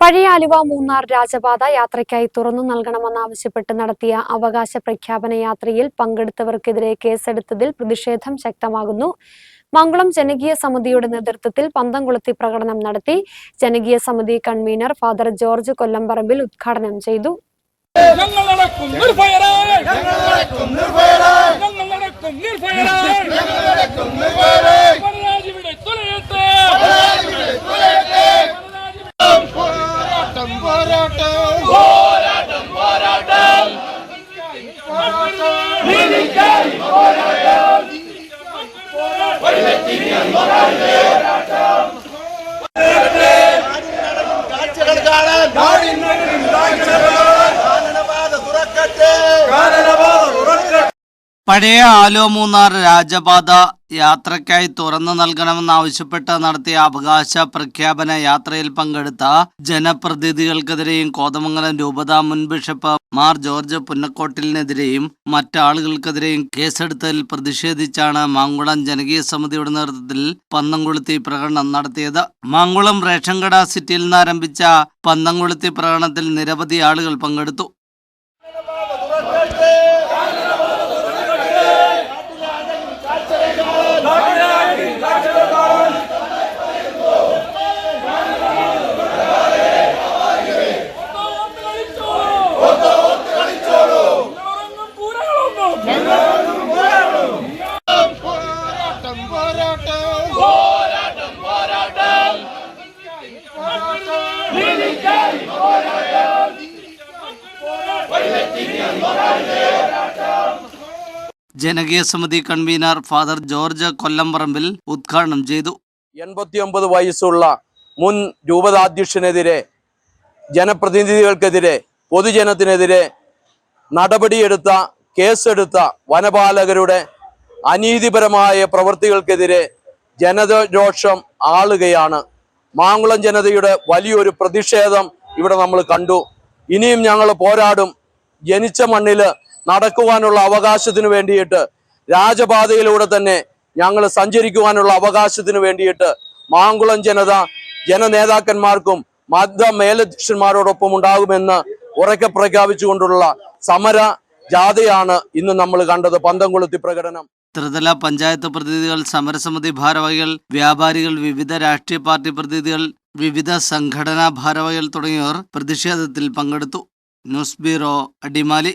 പഴയ ആലുവ മൂന്നാർ രാജപാത യാത്രയ്ക്കായി തുറന്നു നൽകണമെന്നാവശ്യപ്പെട്ട് നടത്തിയ അവകാശ പ്രഖ്യാപന യാത്രയിൽ പങ്കെടുത്തവർക്കെതിരെ കേസെടുത്തതിൽ പ്രതിഷേധം ശക്തമാകുന്നു. മംഗളം ജനകീയ സമിതിയുടെ നേതൃത്വത്തിൽ പന്തംകുളത്തി പ്രകടനം നടത്തി ജനകീയ സമിതി കൺവീനർ ഫാദർ ജോർജ് കൊല്ലംപറമ്പിൽ ഉദ്ഘാടനം ചെയ്തു. ഞങ്ങൾ നടക്കും നിർഭയരായി. തുറക്കട്ടെ തുറക്കട്ടെ. പഴയ ആലോ മൂന്നാർ രാജപാത യാത്രയ്ക്കായി തുറന്നു നൽകണമെന്നാവശ്യപ്പെട്ട് നടത്തിയ അവകാശ പ്രഖ്യാപന യാത്രയിൽ പങ്കെടുത്ത ജനപ്രതിനിധികൾക്കെതിരെയും കോതമംഗലം രൂപത മുൻ ബിഷപ്പ് മാർ ജോർജ് പുന്നക്കോട്ടിലിനെതിരെയും മറ്റാളുകൾക്കെതിരെയും കേസെടുത്തതിൽ പ്രതിഷേധിച്ചാണ് മാങ്കുളം ജനകീയ സമിതിയുടെ നേതൃത്വത്തിൽ പന്തംകുളുത്തി പ്രകടനം നടത്തിയത്. മാങ്കുളം റേഷൻ കട സിറ്റിയിൽ നിന്ന് ആരംഭിച്ച പന്തംകുളുത്തി പ്രകടനത്തിൽ നിരവധി ആളുകൾ പങ്കെടുത്തു. ജനകീയ സമിതി കൺവീനർ ഫാദർ ജോർജ് കൊല്ലംപറമ്പിൽ ഉദ്ഘാടനം ചെയ്തു. എൺപത്തിയൊമ്പത് വയസ്സുള്ള മുൻ രൂപതാധ്യക്ഷനെതിരെ ജനപ്രതിനിധികൾക്കെതിരെ പൊതുജനത്തിനെതിരെ നടപടിയെടുത്ത കേസെടുത്ത വനപാലകരുടെ അനീതിപരമായ പ്രവൃത്തികൾക്കെതിരെ ജനരോഷം ആളുകയാണ്. മാങ്കുളം ജനതയുടെ വലിയൊരു പ്രതിഷേധം ഇവിടെ നമ്മൾ കണ്ടു. ഇനിയും ഞങ്ങൾ പോരാടും. ജനിച്ച മണ്ണിൽ നടക്കുവാനുള്ള അവകാശത്തിന് വേണ്ടിയിട്ട് രാജപാതയിലൂടെ തന്നെ ഞങ്ങൾ സഞ്ചരിക്കുവാനുള്ള അവകാശത്തിന് വേണ്ടിയിട്ട് മാങ്കുളം ജനത ജനനേതാക്കന്മാർക്കും മത മേലധ്യക്ഷന്മാരോടൊപ്പം ഉണ്ടാകുമെന്ന് ഉറക്കെ പ്രഖ്യാപിച്ചുകൊണ്ടുള്ള സമര ജാഥയാണ് ഇന്ന് നമ്മൾ കണ്ടത് പന്തംകുളത്തി പ്രകടനം. ത്രിതല പഞ്ചായത്ത് പ്രതിനിധികൾ സമരസമിതി ഭാരവാഹികൾ വ്യാപാരികൾ വിവിധ രാഷ്ട്രീയ പാർട്ടി പ്രതിനിധികൾ വിവിധ സംഘടനാ ഭാരവാഹികൾ തുടങ്ങിയവർ പ്രതിഷേധത്തിൽ പങ്കെടുത്തു. News bureau Adimali.